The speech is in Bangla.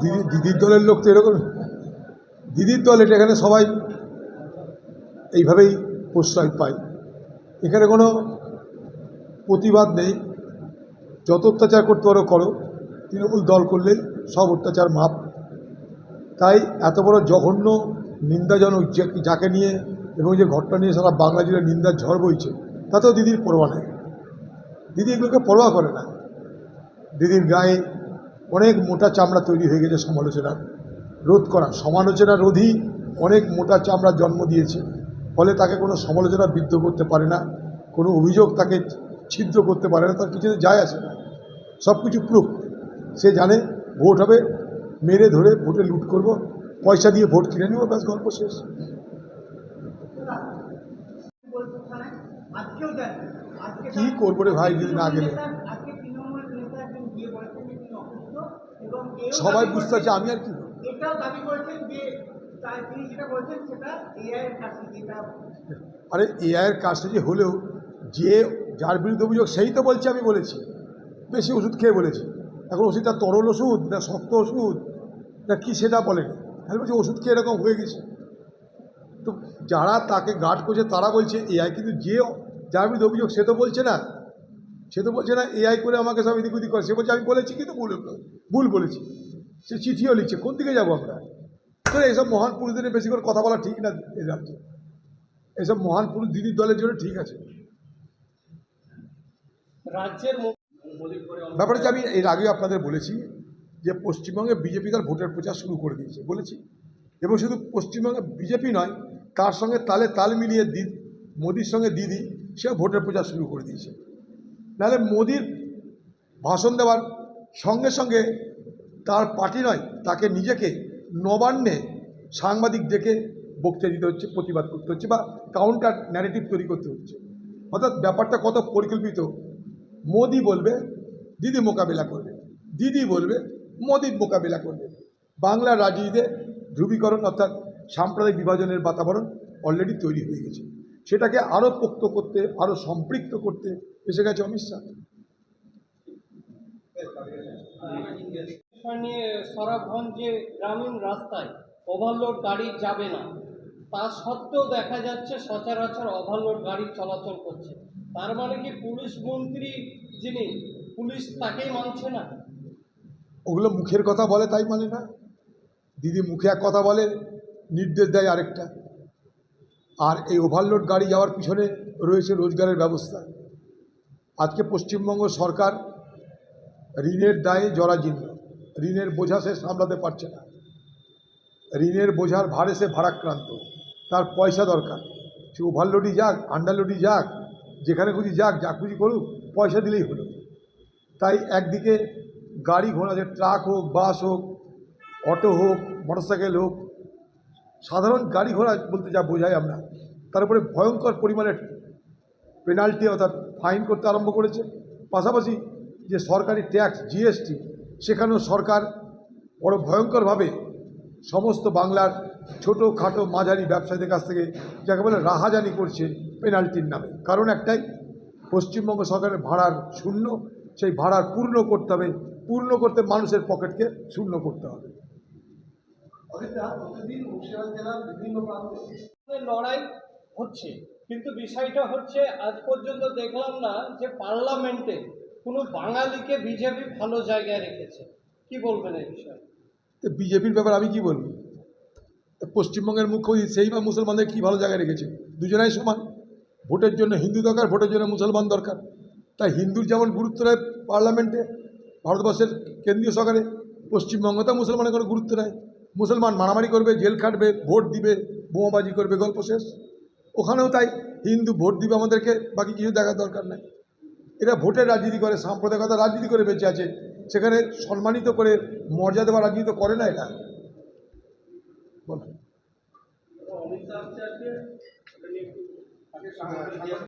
দিদি, দিদির দলের লোক তো এরকম। দিদির দল, এটা এখানে সবাই এইভাবেই প্রশ্রয় পায়। এখানে কোনো প্রতিবাদ নেই। যত অত্যাচার করতে পারো, করো। তৃণমূল দল করলেই সব অত্যাচার মাপ তাই এত বড় জঘন্য নিন্দাজনক যাকে নিয়ে এবং যে ঘটনা নিয়ে সারা বাংলা জুড়ে নিন্দার ঝড় বইছে, তাতেও দিদির পরোয়া নেই। দিদি এগুলোকে পরোয়া করে না। দিদির গায়ে অনেক মোটা চামড়া তৈরি হয়ে গেছে সমালোচনা রোধ করা। সমালোচনা রোধই অনেক মোটা চামড়ার জন্ম দিয়েছে ফলে তাকে কোনো সমালোচনা বিদ্ধ করতে পারে না কোনো অভিযোগ তাকে ছিদ্র করতে পারে না তার কিছুতে যায় আসে না। সব কিছু প্রুফ। সে জানে ভোট হবে মেরে ধরে ভোটে লুট করব পয়সা দিয়ে ভোট কিনে নেব ব্যাস গল্প শেষ। কি করব রে ভাই যদি না গেলে আজকে তৃণমূল নেতা একজন গিয়ে বলেছেন যে তিনি অসুস্থ এবং এও সবাই বুঝতে পারছে আমি আর কি? আরে এআইয়ের কাজটা যে হলেও যে যার বিরুদ্ধে অভিযোগ সেই তো বলছে আমি বলেছি। বেশি ওষুধ খেয়ে বলেছি। এখন ওষুধটা তরল ওষুধ না শক্ত ওষুধ? না কি সেটা বলেনি? আমি বলছি ওষুধ খেয়ে এরকম হয়ে গেছে। তো যারা তাকে গার্ড করছে তারা বলছে এআই কিন্তু যে যার বিরুদ্ধে অভিযোগ সে তো বলছে না। সে তো বলছে না এআই করে আমাকে সব এদিক ওদিক করে। সে বলছে আমি বলেছি কিন্তু ভুল ভুল বলেছি। সে চিঠিও লিখছে কোন দিকে যাব আমরা? তো এইসব মহান পুরুষদের বেশি করে কথা বলা ঠিক না এই রাজ্যে এসব মহান পুরুষ দিদির দলের জন্য ঠিক আছে। রাজ্যের ব্যাপারটা আমি এর আগেও আপনাদের বলেছি যে পশ্চিমবঙ্গে বিজেপি তার ভোটের প্রচার শুরু করে দিয়েছে বলেছি। এবং শুধু পশ্চিমবঙ্গে বিজেপি নয় তার সঙ্গে তালে তাল মিলিয়ে দি মোদির সঙ্গে দিদি সেও ভোটের প্রচার শুরু করে দিয়েছে। নাহলে মোদির ভাষণ দেওয়ার সঙ্গে সঙ্গে তার পার্টি নয়, তাকে নিজেকে নবান্নে সাংবাদিক ডেকে বক্তৃতা দিতে হচ্ছে, প্রতিবাদ করতে হচ্ছে বা কাউন্টার ন্যারেটিভ তৈরি করতে হচ্ছে। অর্থাৎ ব্যাপারটা কত পরিকল্পিত? মোদি বলবে, দিদি মোকাবিলা করবে। দিদি বলবে, মোদির মোকাবিলা করবে। বাংলার রাজনীতিতে ধ্রুবীকরণ অর্থাৎ সাম্প্রদায়িক বিভাজনের বাতাবরণ অলরেডি তৈরি হয়ে গেছে। সেটাকে আরও পোক্ত করতে আরও সম্পৃক্ত করতে এসে গেছে অমিত শাহ। নিয়ে সরাবগঞ্জে গ্রামীণ রাস্তায় ওভারলোড গাড়ি যাবে না, তা সত্ত্বেও দেখা যাচ্ছে সচরাচর ওভারলোড গাড়ি চলাচল করছে। তার মানে কি পুলিশ মন্ত্রী যিনি, পুলিশ তাকেই মানছে না? ওগুলো মুখের কথা বলে তাই মানে না? দিদি মুখে এক কথা বলে, নির্দেশ দেয় আরেকটা। আর এই ওভারলোড গাড়ি যাওয়ার পিছনে রয়েছে রোজগারের ব্যবস্থা। আজকে পশ্চিমবঙ্গ সরকার ঋণের দায়ে জরাজীর্ণ। ঋণের বোঝা সে সামলাতে পারছে না। ঋণের বোঝার ভারে সে ভারাক্রান্ত। তার পয়সা দরকার। সে ওভারলোডই যাক, আন্ডারলোডই যাক, যেখানে খুঁজি যাক, যা খুঁজি করুক, পয়সা দিলেই হলো। তাই একদিকে গাড়ি ঘোড়া, যে ট্রাক হোক, বাস হোক, অটো হোক, মোটরসাইকেল হোক, সাধারণ গাড়ি ঘোড়া বলতে যা বোঝাই আমরা, তার উপরে ভয়ঙ্কর পরিমাণে পেনাল্টি অর্থাৎ ফাইন করতে আরম্ভ করেছে। পাশাপাশি যে সরকারি ট্যাক্স, জিএসটি সেখানেও সরকার বড় ভয়ঙ্করভাবে সমস্ত বাংলার ছোটো খাটো মাঝারি ব্যবসায়ীদের কাছ থেকে যাকে বলে রাহাজানি করছে পেনাল্টির নামে। কারণ একটাই পশ্চিমবঙ্গ সরকারের ভাড়ার শূন্য সেই ভাড়ার পূর্ণ করতে হবে পূর্ণ করতে মানুষের পকেটকে শূন্য করতে হবে। লড়াই হচ্ছে কিন্তু বিষয়টা হচ্ছে আজ পর্যন্ত দেখলাম না যে পার্লামেন্টে কোনো বাঙালিকে বিজেপি ভালো জায়গায় রেখেছে। কি বলবেন এই বিষয়ে? তো বিজেপির ব্যাপারে আমি কি বলব? তো পশ্চিমবঙ্গের মুখ্যমন্ত্রী সেই বা মুসলমানদের কী ভালো জায়গায় রেখেছে? দুজনাই সমান। ভোটের জন্য হিন্দু দরকার, ভোটের জন্য মুসলমান দরকার। তাই হিন্দুর যেমন গুরুত্ব নেয় পার্লামেন্টে, ভারতবর্ষের কেন্দ্রীয় সরকারে পশ্চিমবঙ্গতেও মুসলমানের কোনো গুরুত্ব নেয় মুসলমান মারামারি করবে, জেল খাটবে, ভোট দিবে, বোমাবাজি করবে, গল্প শেষ। ওখানেও তাই হিন্দু ভোট দিবে আমাদেরকে, বাকি কিছু দেখার দরকার নেই। এরা ভোটের রাজনীতি করে সাম্প্রদায়িকতা রাজনীতি করে বেঁচে আছে। সেখানে সম্মানিত করে মর্যাদা দেওয়া রাজনীতি করে না এটা বলো